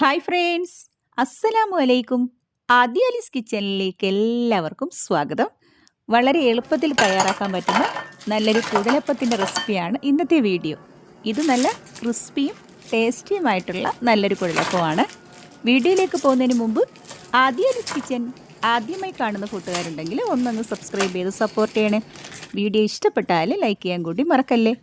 Hi friends അസ്സലാമു അലൈക്കും ആദ്യ അലീസ് കിച്ചണിലേക്ക് എല്ലാവർക്കും സ്വാഗതം. വളരെ എളുപ്പത്തിൽ തയ്യാറാക്കാൻ പറ്റുന്ന നല്ലൊരു കുടലപ്പത്തിന്റെ റെസിപ്പിയാണ് ഇന്നത്തെ വീഡിയോ. ഇത് നല്ല ക്രിസ്പിയും ടേസ്റ്റിയുമായിട്ടുള്ള നല്ലൊരു കുഴലപ്പമാണ് വീഡിയോയിലേക്ക് പോകുന്നതിന് മുമ്പ് ആദ്യ അലീസ് കിച്ചൻ ആദ്യമായി കാണുന്ന കൂട്ടുകാരുണ്ടെങ്കിൽ ഒന്നൊന്ന് സബ്സ്ക്രൈബ് ചെയ്ത് സപ്പോർട്ട് ചെയ്യണേ. വീഡിയോ ഇഷ്ടപ്പെട്ടാൽ ലൈക്ക് ചെയ്യാൻ കൂടി മറക്കല്ലേ?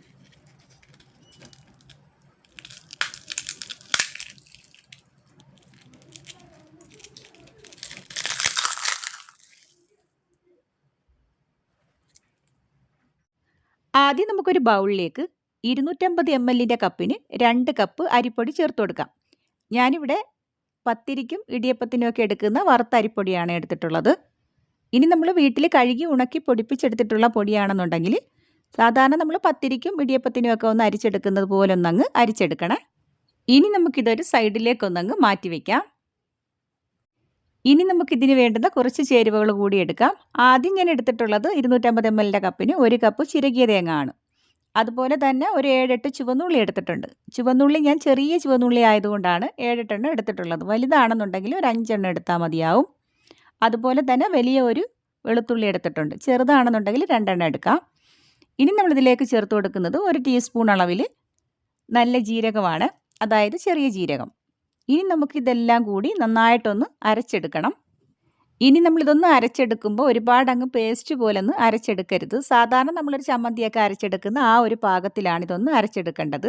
ആദ്യം നമുക്കൊരു ബൗളിലേക്ക് ഇരുന്നൂറ്റമ്പത് എം എല്ലിന്റെ കപ്പിന് രണ്ട് കപ്പ് അരിപ്പൊടി ചേർത്ത് കൊടുക്കാം. ഞാനിവിടെ പത്തിരിക്കും ഇടിയപ്പത്തിനും ഒക്കെ എടുക്കുന്ന വറുത്ത അരിപ്പൊടിയാണ് എടുത്തിട്ടുള്ളത്. ഇനി നമ്മൾ വീട്ടിൽ കഴുകി ഉണക്കി പൊടിപ്പിച്ചെടുത്തിട്ടുള്ള പൊടിയാണെന്നുണ്ടെങ്കിൽ സാധാരണ നമ്മൾ പത്തിരിക്കും ഇടിയപ്പത്തിനും ഒക്കെ ഒന്ന് അരിച്ചെടുക്കുന്നത് പോലെ ഒന്നങ്ങ് അരിച്ചെടുക്കണേ. ഇനി നമുക്കിതൊരു സൈഡിലേക്കൊന്നങ്ങ് മാറ്റി വയ്ക്കാം ഇനി നമുക്ക് ഇതിന് വേണ്ടുന്ന കുറച്ച് ചേരുവകൾ കൂടി എടുക്കാം. ആദ്യം ഞാൻ എടുത്തിട്ടുള്ളത് ഇരുന്നൂറ്റമ്പത് എം എല്ലിന്റെ കപ്പിന് ഒരു കപ്പ് ചിരകിയ തേങ്ങ ആണ് അതുപോലെ തന്നെ ഒരു ഏഴെട്ട് ചുവന്നുള്ളി എടുത്തിട്ടുണ്ട്. ചുവന്നുള്ളി ഞാൻ ചെറിയ ചുവന്നുള്ളി ആയതുകൊണ്ടാണ് ഏഴെട്ടെണ്ണം എടുത്തിട്ടുള്ളത്. വലുതാണെന്നുണ്ടെങ്കിൽ ഒരു അഞ്ചെണ്ണം എടുത്താൽ മതിയാവും. അതുപോലെ തന്നെ വലിയ ഒരു വെളുത്തുള്ളി എടുത്തിട്ടുണ്ട്. ചെറുതാണെന്നുണ്ടെങ്കിൽ രണ്ടെണ്ണം എടുക്കാം. ഇനി നമ്മളിതിലേക്ക് ചേർത്ത് കൊടുക്കുന്നത് ഒരു ടീസ്പൂൺ അളവിൽ നല്ല ജീരകമാണ്. അതായത് ചെറിയ ജീരകം. ഇനി നമുക്കിതെല്ലാം കൂടി നന്നായിട്ടൊന്ന് അരച്ചെടുക്കണം. ഇനി നമ്മളിതൊന്ന് അരച്ചെടുക്കുമ്പോൾ ഒരുപാട് അങ്ങ് പേസ്റ്റ് പോലെ ഒന്ന് അരച്ചെടുക്കരുത്. സാധാരണ നമ്മളൊരു ചമ്മന്തിയൊക്കെ അരച്ചെടുക്കുന്ന ആ ഒരു പാകത്തിലാണ് ഇതൊന്ന് അരച്ചെടുക്കേണ്ടത്.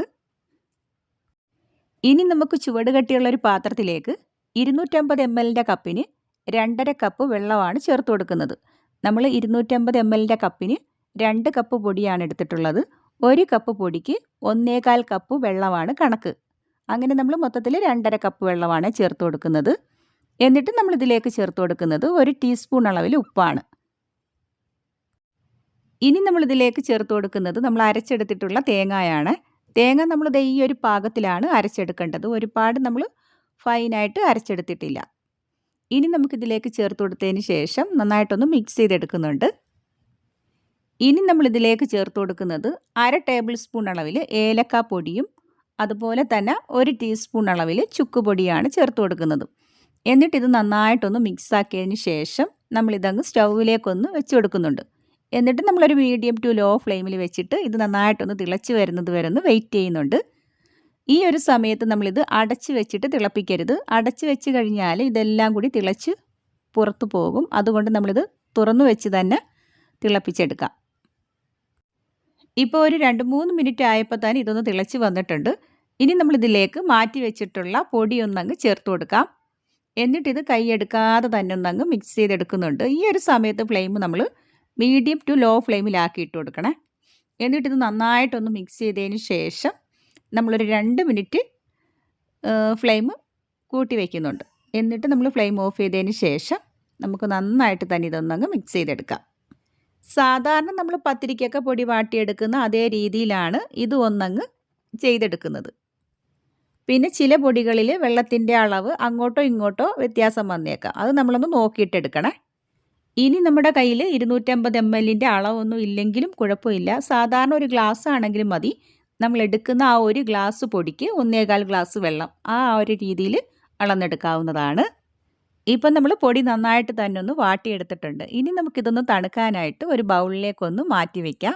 ഇനി നമുക്ക് ചുവട് കട്ടിയുള്ള ഒരു പാത്രത്തിലേക്ക് ഇരുന്നൂറ്റമ്പത് എം എല്ലിന്റെ കപ്പിന് രണ്ടര കപ്പ് വെള്ളമാണ് ചേർത്ത് കൊടുക്കുന്നത്. നമ്മൾ ഇരുന്നൂറ്റമ്പത് എം എല്ലിന്റെ കപ്പിന് രണ്ട് കപ്പ് പൊടിയാണ് എടുത്തിട്ടുള്ളത്. ഒരു കപ്പ് പൊടിക്ക് ഒന്നേകാൽ കപ്പ് വെള്ളമാണ് കണക്ക്. അങ്ങനെ നമ്മൾ മൊത്തത്തിൽ രണ്ടര കപ്പ് വെള്ളമാണ് ചേർത്ത് കൊടുക്കുന്നത്. എന്നിട്ട് നമ്മൾ ഇതിലേക്ക് ചേർത്ത് കൊടുക്കുന്നത് ഒരു ടീസ്പൂൺ അളവിൽ ഉപ്പാണ്. ഇനി നമ്മൾ ഇതിലേക്ക് ചേർത്ത് കൊടുക്കുന്നത് നമ്മൾ അരച്ചെടുത്തിട്ടുള്ള തേങ്ങയാണ്. തേങ്ങ നമ്മൾ ഈ ഒരു പാകത്തിലാണ് അരച്ചെടുക്കേണ്ടത്. ഒരുപാട് നമ്മൾ ഫൈനായിട്ട് അരച്ചെടുത്തിട്ടില്ല. ഇനി നമുക്കിതിലേക്ക് ചേർത്ത് കൊടുത്തതിന് ശേഷം നന്നായിട്ടൊന്ന് മിക്സ് ചെയ്തെടുക്കുന്നുണ്ട്. ഇനി നമ്മളിതിലേക്ക് ചേർത്ത് കൊടുക്കുന്നത് അര ടേബിൾ സ്പൂൺ അളവിൽ ഏലക്കാ പൊടിയും അതുപോലെ തന്നെ ഒരു ടീസ്പൂൺ അളവിൽ ചുക്കുപൊടിയാണ് ചേർത്ത് കൊടുക്കുന്നത്. എന്നിട്ട് ഇത് നന്നായിട്ടൊന്ന് മിക്സ് ആക്കിയതിന് ശേഷം നമ്മളിതങ്ങ് സ്റ്റൗവിലേക്കൊന്ന് വെച്ച് കൊടുക്കുന്നുണ്ട്. എന്നിട്ട് നമ്മളൊരു മീഡിയം ടു ലോ ഫ്ലെയിമിൽ വെച്ചിട്ട് ഇത് നന്നായിട്ടൊന്ന് തിളച്ച് വരുന്നത് വരെ ഒന്ന് വെയിറ്റ് ചെയ്യുന്നുണ്ട്. ഈ ഒരു സമയത്ത് നമ്മളിത് അടച്ച് വെച്ചിട്ട് തിളപ്പിക്കരുത്. അടച്ച് വെച്ച് കഴിഞ്ഞാൽ ഇതെല്ലാം കൂടി തിളച്ച് പുറത്തു പോകും. അതുകൊണ്ട് നമ്മളിത് തുറന്നു വെച്ച് തന്നെ തിളപ്പിച്ചെടുക്കാം. ഇപ്പോൾ ഒരു രണ്ട് മൂന്ന് മിനിറ്റ് ആയപ്പോൾ തന്നെ ഇതൊന്ന് തിളച്ച് വന്നിട്ടുണ്ട്. ഇനി നമ്മളിതിലേക്ക് മാറ്റി വെച്ചിട്ടുള്ള പൊടി ഒന്നങ്ങ് ചേർത്ത് കൊടുക്കാം. എന്നിട്ട് ഇത് കൈയെടുക്കാതെ തന്നെ ഒന്നങ്ങ് മിക്സ് ചെയ്തെടുക്കുന്നുണ്ട്. ഈ ഒരു സമയത്ത് ഫ്ലെയിം നമ്മൾ മീഡിയം ടു ലോ ഫ്ലെയിമിലാക്കി ഇട്ട് കൊടുക്കണേ. എന്നിട്ട് ഇത് നന്നായിട്ടൊന്ന് മിക്സ് ചെയ്തതിന് ശേഷം നമ്മളൊരു രണ്ട് മിനിറ്റ് ഫ്ലെയിം കൂട്ടി വയ്ക്കുന്നുണ്ട് എന്നിട്ട് നമ്മൾ ഫ്ലെയിം ഓഫ് ചെയ്തതിന് ശേഷം നമുക്ക് നന്നായിട്ട് തന്നെ ഇതൊന്നങ്ങ് മിക്സ് ചെയ്തെടുക്കാം. സാധാരണ നമ്മൾ പത്തിരിക്കൊക്കെ പൊടി വാട്ടിയെടുക്കുന്ന അതേ രീതിയിലാണ് ഇത് ഒന്നങ്ങ് ചെയ്തെടുക്കുന്നത്. പിന്നെ ചില പൊടികളിൽ വെള്ളത്തിന്റെ അളവ് അങ്ങോട്ടോ ഇങ്ങോട്ടോ വ്യത്യാസം വന്നേക്കാം. അത് നമ്മളൊന്ന് നോക്കിയിട്ടെടുക്കണേ. ഇനി നമ്മുടെ കയ്യിൽ ഇരുന്നൂറ്റമ്പത് എം എല്ലിന്റെ അളവൊന്നും ഇല്ലെങ്കിലും കുഴപ്പമില്ല. സാധാരണ ഒരു ഗ്ലാസ് ആണെങ്കിലും മതി. നമ്മൾ എടുക്കുന്ന ആ ഒരു ഗ്ലാസ് പൊടിക്ക് ഒന്നേകാൽ ഗ്ലാസ് വെള്ളം ആ ഒരു രീതിയിൽ അളന്നെടുക്കാവുന്നതാണ്. ഇപ്പം നമ്മൾ പൊടി നന്നായിട്ട് തന്നെ ഒന്ന് വാട്ടിയെടുത്തിട്ടുണ്ട്. ഇനി നമുക്കിതൊന്ന് തണുക്കാനായിട്ട് ഒരു ബൗളിലേക്കൊന്ന് മാറ്റി വയ്ക്കാം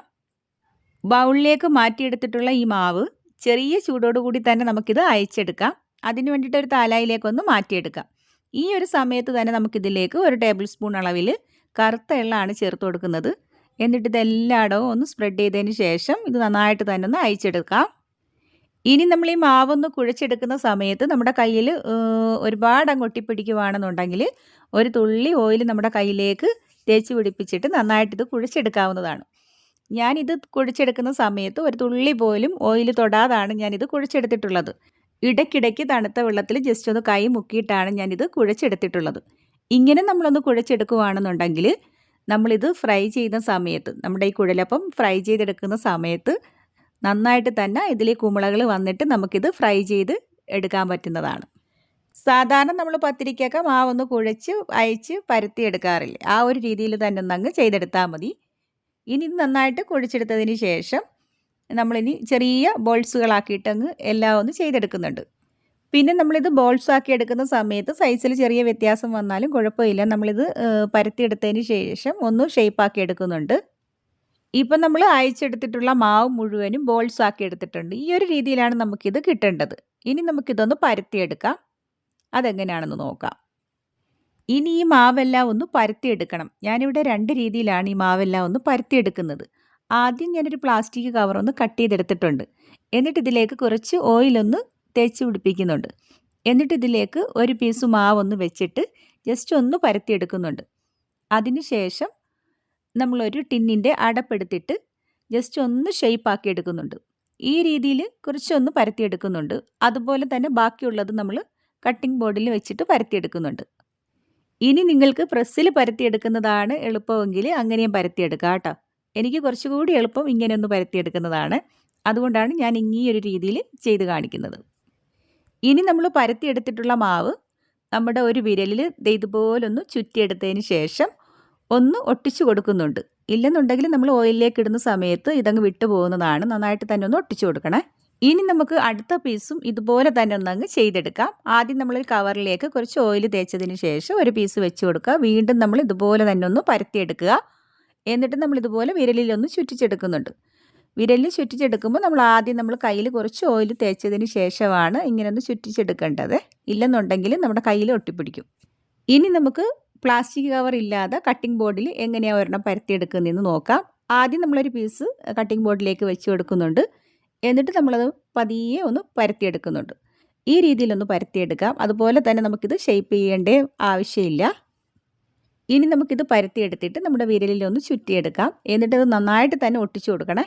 ബൗളിലേക്ക് മാറ്റിയെടുത്തിട്ടുള്ള ഈ മാവ് ചെറിയ ചൂടോടുകൂടി തന്നെ നമുക്കിത് അയച്ചെടുക്കാം. അതിന് വേണ്ടിയിട്ട് ഒരു താലായിലേക്കൊന്ന് മാറ്റിയെടുക്കാം. ഈ ഒരു സമയത്ത് തന്നെ നമുക്കിതിലേക്ക് ഒരു ടേബിൾ സ്പൂൺ അളവിൽ കറുത്ത എള്ളാണ് ചേർത്ത് കൊടുക്കുന്നത്. എന്നിട്ട് ഇതെല്ലായിടവും ഒന്ന് സ്പ്രെഡ് ചെയ്തതിന് ശേഷം ഇത് നന്നായിട്ട് തന്നെ ഒന്ന് അയച്ചെടുക്കാം. ഇനി നമ്മൾ ഈ മാവൊന്ന് കുഴച്ചെടുക്കുന്ന സമയത്ത് നമ്മുടെ കയ്യിൽ ഒരുപാട് അങ്ങൊട്ടി പിടിക്കുവാണെന്നുണ്ടെങ്കിൽ ഒരു തുള്ളി ഓയിൽ നമ്മുടെ കയ്യിലേക്ക് തേച്ച് പിടിപ്പിച്ചിട്ട് നന്നായിട്ട് ഇത് കുഴിച്ചെടുക്കാവുന്നതാണ്. ഞാനിത് കുഴച്ചെടുക്കുന്ന സമയത്ത് ഒരു തുള്ളി പോലും ഓയിൽ തൊടാതാണ് ഞാനിത് കുഴച്ചെടുത്തിട്ടുള്ളത്. ഇടയ്ക്കിടയ്ക്ക് തണുത്ത വെള്ളത്തിൽ ജസ്റ്റ് ഒന്ന് കൈ മുക്കിയിട്ടാണ് ഞാനിത് കുഴച്ചെടുത്തിട്ടുള്ളത്. ഇങ്ങനെ നമ്മളൊന്ന് കുഴച്ചെടുക്കുകയാണെന്നുണ്ടെങ്കിൽ നമ്മളിത് ഫ്രൈ ചെയ്യുന്ന സമയത്ത് നമ്മുടെ ഈ കുഴലപ്പം ഫ്രൈ ചെയ്തെടുക്കുന്ന സമയത്ത് നന്നായിട്ട് തന്നെ ഇതിൽ കുമിളകൾ വന്നിട്ട് നമുക്കിത് ഫ്രൈ ചെയ്ത് എടുക്കാൻ പറ്റുന്നതാണ്. സാധാരണ നമ്മൾ പത്തിരിക്കൊക്കെ മാവൊന്ന് കുഴച്ച് അയച്ച് പരത്തി എടുക്കാറില്ല? ആ ഒരു രീതിയിൽ തന്നെ ഒന്നങ്ങ് ചെയ്തെടുത്താൽ മതി. ഇനി ഇത് നന്നായിട്ട് കുഴിച്ചെടുത്തതിന് ശേഷം നമ്മളിനി ചെറിയ ബോൾസുകളാക്കിയിട്ടങ്ങ് എല്ലാം ഒന്ന് ചെയ്തെടുക്കുന്നുണ്ട്. പിന്നെ നമ്മളിത് ബോൾസ് ആക്കി എടുക്കുന്ന സമയത്ത് സൈസിൽ ചെറിയ വ്യത്യാസം വന്നാലും കുഴപ്പമില്ല. നമ്മളിത് പരത്തിയെടുത്തതിന് ശേഷം ഒന്ന് ഷേപ്പാക്കി എടുക്കുന്നുണ്ട്. ഇപ്പം നമ്മൾ അയച്ചെടുത്തിട്ടുള്ള മാവ് മുഴുവനും ബോൾസ് ആക്കി എടുത്തിട്ടുണ്ട്. ഈ ഒരു രീതിയിലാണ് നമുക്കിത് കിട്ടേണ്ടത്. ഇനി നമുക്കിതൊന്ന് പരത്തിയെടുക്കാം. അതെങ്ങനെയാണെന്ന് നോക്കാം. ഇനി ഈ മാവെല്ലാം ഒന്ന് പരത്തിയെടുക്കണം. ഞാനിവിടെ രണ്ട് രീതിയിലാണ് ഈ മാവെല്ലാം ഒന്ന് പരത്തിയെടുക്കുന്നത്. ആദ്യം ഞാനൊരു പ്ലാസ്റ്റിക് കവർ ഒന്ന് കട്ട് ചെയ്തെടുത്തിട്ടുണ്ട്. എന്നിട്ട് ഇതിലേക്ക് കുറച്ച് ഓയിലൊന്ന് തേച്ച് പിടിപ്പിക്കുന്നുണ്ട്. എന്നിട്ട് ഇതിലേക്ക് ഒരു പീസ് മാവൊന്ന് വെച്ചിട്ട് ജസ്റ്റ് ഒന്ന് പരത്തിയെടുക്കുന്നുണ്ട്. അതിന് ശേഷം നമ്മളൊരു ടിന്നിന്റെ അടപ്പെടുത്തിട്ട് ജസ്റ്റ് ഒന്ന് ഷേപ്പ് ആക്കി എടുക്കുന്നുണ്ട്. ഈ രീതിയിൽ കുറച്ചൊന്ന് പരത്തിയെടുക്കുന്നുണ്ട്. അതുപോലെ തന്നെ ബാക്കിയുള്ളത് നമ്മൾ കട്ടിംഗ് ബോർഡിൽ വെച്ചിട്ട് പരത്തിയെടുക്കുന്നുണ്ട്. ഇനി നിങ്ങൾക്ക് പ്രസ്സിൽ പരത്തിയെടുക്കുന്നതാണ് എളുപ്പമെങ്കിൽ അങ്ങനെയും പരത്തിയെടുക്കാം കേട്ടോ. എനിക്ക് കുറച്ചുകൂടി എളുപ്പം ഇങ്ങനെ ഒന്ന് പരത്തിയെടുക്കുന്നതാണ്. അതുകൊണ്ടാണ് ഞാൻ ഈ ഒരു രീതിയിൽ ചെയ്ത് കാണിക്കുന്നത്. ഇനി നമ്മൾ പരത്തിയെടുത്തിട്ടുള്ള മാവ് നമ്മുടെ ഒരു വിരലിൽ ഇതുപോലൊന്ന് ചുറ്റിയെടുത്തതിന് ശേഷം ഒന്ന് ഒട്ടിച്ചു കൊടുക്കുന്നുണ്ട്. ഇല്ലെന്നുണ്ടെങ്കിൽ നമ്മൾ ഓയിലിലേക്ക് ഇടുന്ന സമയത്ത് ഇതങ്ങ് വിട്ടു പോകുന്നതാണ്. നന്നായിട്ട് തന്നെ ഒന്ന് ഒട്ടിച്ചു കൊടുക്കണേ. ഇനി നമുക്ക് അടുത്ത പീസും ഇതുപോലെ തന്നെ ഒന്നങ്ങ് ചെയ്തെടുക്കാം. ആദ്യം നമ്മൾ കവറിലേക്ക് കുറച്ച് ഓയിൽ തേച്ചതിന് ശേഷം ഒരു പീസ് വെച്ച് കൊടുക്കുക. വീണ്ടും നമ്മൾ ഇതുപോലെ തന്നെ ഒന്ന് പരത്തിയെടുക്കുക. എന്നിട്ട് നമ്മൾ ഇതുപോലെ വിരലിലൊന്ന് ചുറ്റിച്ചെടുക്കുന്നുണ്ട്. വിരലിൽ ചുറ്റിച്ചെടുക്കുമ്പോൾ നമ്മൾ ആദ്യം നമ്മൾ കയ്യിൽ കുറച്ച് ഓയിൽ തേച്ചതിന് ശേഷമാണ് ഇങ്ങനെ ഒന്ന് ചുറ്റിച്ചെടുക്കേണ്ടത്. ഇല്ലെന്നുണ്ടെങ്കിൽ നമ്മുടെ കയ്യിൽ ഒട്ടിപ്പിടിക്കും. ഇനി നമുക്ക് പ്ലാസ്റ്റിക് കവർ ഇല്ലാതെ കട്ടിംഗ് ബോർഡിൽ എങ്ങനെയാണ് ഒരെണ്ണം പരത്തിയെടുക്കുന്നതെന്ന് നോക്കാം. ആദ്യം നമ്മളൊരു പീസ് കട്ടിംഗ് ബോർഡിലേക്ക് വെച്ച് കൊടുക്കുന്നുണ്ട്. എന്നിട്ട് നമ്മളത് പതിയെ ഒന്ന് പരത്തിയെടുക്കുന്നുണ്ട് ഈ രീതിയിലൊന്ന് പരത്തിയെടുക്കാം അതുപോലെ തന്നെ നമുക്കിത് ഷെയ്പ്പ് ചെയ്യേണ്ട ആവശ്യമില്ല. ഇനി നമുക്കിത് പരത്തിയെടുത്തിട്ട് നമ്മുടെ വിരലിലൊന്ന് ചുറ്റിയെടുക്കാം. എന്നിട്ട് ഇത് നന്നായിട്ട് തന്നെ ഒട്ടിച്ചു കൊടുക്കണേ.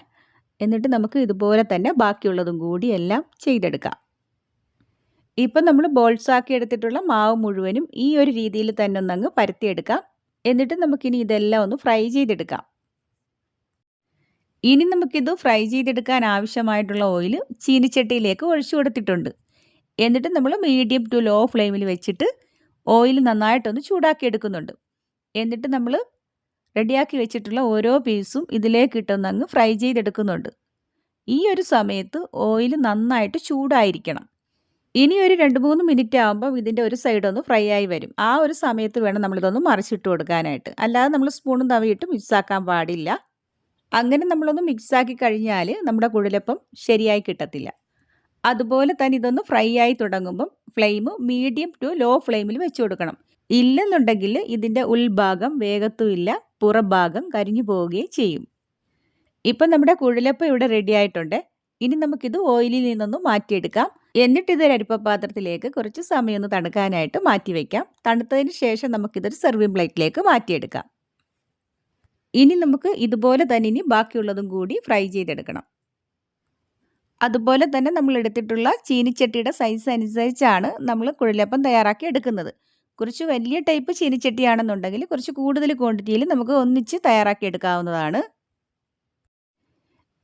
എന്നിട്ട് നമുക്ക് ഇതുപോലെ തന്നെ ബാക്കിയുള്ളതും കൂടി എല്ലാം ചെയ്തെടുക്കാം. ഇപ്പം നമ്മൾ ബോൾസാക്കി എടുത്തിട്ടുള്ള മാവ് മുഴുവനും ഈ ഒരു രീതിയിൽ തന്നെ ഒന്ന് ഒന്നങ്ങ് പരത്തിയെടുക്കാം. എന്നിട്ട് നമുക്കിനി ഇതെല്ലാം ഒന്ന് ഫ്രൈ ചെയ്തെടുക്കാം. ഇനി നമുക്കിത് ഫ്രൈ ചെയ്തെടുക്കാൻ ആവശ്യമായിട്ടുള്ള ഓയിൽ ചീനിച്ചട്ടിയിലേക്ക് ഒഴിച്ചു കൊടുത്തിട്ടുണ്ട്. എന്നിട്ട് നമ്മൾ മീഡിയം ടു ലോ ഫ്ലെയിമിൽ വെച്ചിട്ട് ഓയിൽ നന്നായിട്ടൊന്ന് ചൂടാക്കി എടുക്കുന്നുണ്ട്. എന്നിട്ട് നമ്മൾ റെഡിയാക്കി വെച്ചിട്ടുള്ള ഓരോ പീസും ഇതിലേക്ക് ഇട്ടൊന്നങ്ങ് ഫ്രൈ ചെയ്തെടുക്കുന്നുണ്ട്. ഈ ഒരു സമയത്ത് ഓയിൽ നന്നായിട്ട് ചൂടായിരിക്കണം. ഇനി ഒരു രണ്ട് മൂന്ന് മിനിറ്റ് ആകുമ്പോൾ ഇതിന്റെ ഒരു സൈഡ് ഒന്ന് ഫ്രൈ ആയി വരും. ആ ഒരു സമയത്ത് വേണം നമ്മളിതൊന്ന് മറിച്ചിട്ട് കൊടുക്കാനായിട്ട്. അല്ലാതെ നമ്മൾ സ്പൂണും തവിയിട്ട് മിക്സാക്കാൻ പാടില്ല. അങ്ങനെ നമ്മളൊന്ന് മിക്സാക്കി കഴിഞ്ഞാൽ നമ്മുടെ കുഴലപ്പം ശരിയായി കിട്ടത്തില്ല. അതുപോലെ തന്നെ ഇതൊന്ന് ഫ്രൈ ആയി തുടങ്ങുമ്പം ഫ്ലെയിം മീഡിയം ടു ലോ ഫ്ലെയിമിൽ വെച്ച് കൊടുക്കണം. ഇല്ലെന്നുണ്ടെങ്കിൽ ഇതിന്റെ ഉൾഭാഗം വേഗത്തുമില്ല പുറഭാഗം കരിഞ്ഞു പോവുകയും ചെയ്യും. ഇപ്പം നമ്മുടെ കുഴലപ്പം ഇവിടെ റെഡി ആയിട്ടുണ്ട്. ഇനി നമുക്കിത് ഓയിലിൽ നിന്നൊന്ന് മാറ്റിയെടുക്കാം. എന്നിട്ട് ഇതൊരു അരിപ്പപാത്രത്തിലേക്ക് കുറച്ച് സമയം ഒന്ന് തണുക്കാനായിട്ട് മാറ്റി വയ്ക്കാം തണുത്തതിന് ശേഷം നമുക്കിതൊരു സെർവിങ് പ്ലേറ്റിലേക്ക് മാറ്റിയെടുക്കാം. ഇനി നമുക്ക് ഇതുപോലെ തന്നെ ഇനി ബാക്കിയുള്ളതും കൂടി ഫ്രൈ ചെയ്തെടുക്കണം. അതുപോലെ തന്നെ നമ്മൾ എടുത്തിട്ടുള്ള ചീനിച്ചട്ടിയുടെ സൈസ് അനുസരിച്ചാണ് നമ്മൾ കുഴലപ്പം തയ്യാറാക്കി എടുക്കുന്നത്. കുറച്ച് വലിയ ടൈപ്പ് ചീനിച്ചട്ടിയാണെന്നുണ്ടെങ്കിൽ കുറച്ച് കൂടുതൽ ക്വാണ്ടിറ്റിയിൽ നമുക്ക് ഒന്നിച്ച് തയ്യാറാക്കി എടുക്കാവുന്നതാണ്.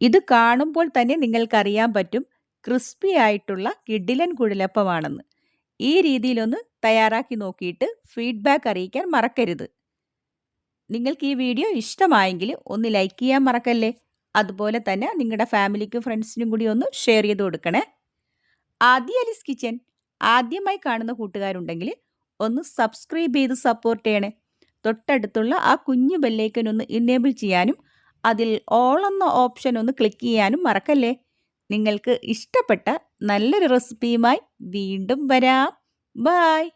ഇത് കാണുമ്പോൾ തന്നെ നിങ്ങൾക്കറിയാൻ പറ്റും ക്രിസ്പി ആയിട്ടുള്ള കിഡിലൻ കുഴലപ്പമാണെന്ന്. ഈ രീതിയിലൊന്ന് തയ്യാറാക്കി നോക്കിയിട്ട് ഫീഡ്ബാക്ക് അറിയിക്കാൻ മറക്കരുത്. നിങ്ങൾക്ക് ഈ വീഡിയോ ഇഷ്ടമായെങ്കിൽ ഒന്ന് ലൈക്ക് ചെയ്യാൻ മറക്കല്ലേ? അതുപോലെ തന്നെ നിങ്ങളുടെ ഫാമിലിക്കും ഫ്രണ്ട്സിനും കൂടി ഒന്ന് ഷെയർ ചെയ്ത് കൊടുക്കണേ. ആദ്യ അലിസ് കിച്ചൻ ആദ്യമായി കാണുന്ന കൂട്ടുകാരുണ്ടെങ്കിൽ ഒന്ന് സബ്സ്ക്രൈബ് ചെയ്ത് സപ്പോർട്ട് ചെയ്യണേ. തൊട്ടടുത്തുള്ള ആ കുഞ്ഞു ബെല്ലേക്കൻ ഒന്ന് ഇനേബിൾ ചെയ്യാനും അതിൽ ഓൾ എന്ന ഓപ്ഷൻ ഒന്ന് ക്ലിക്ക് ചെയ്യാനും മറക്കല്ലേ? നിങ്ങൾക്ക് ഇഷ്ടപ്പെട്ട നല്ലൊരു റെസിപ്പിയുമായി വീണ്ടും വരാം. ബായ്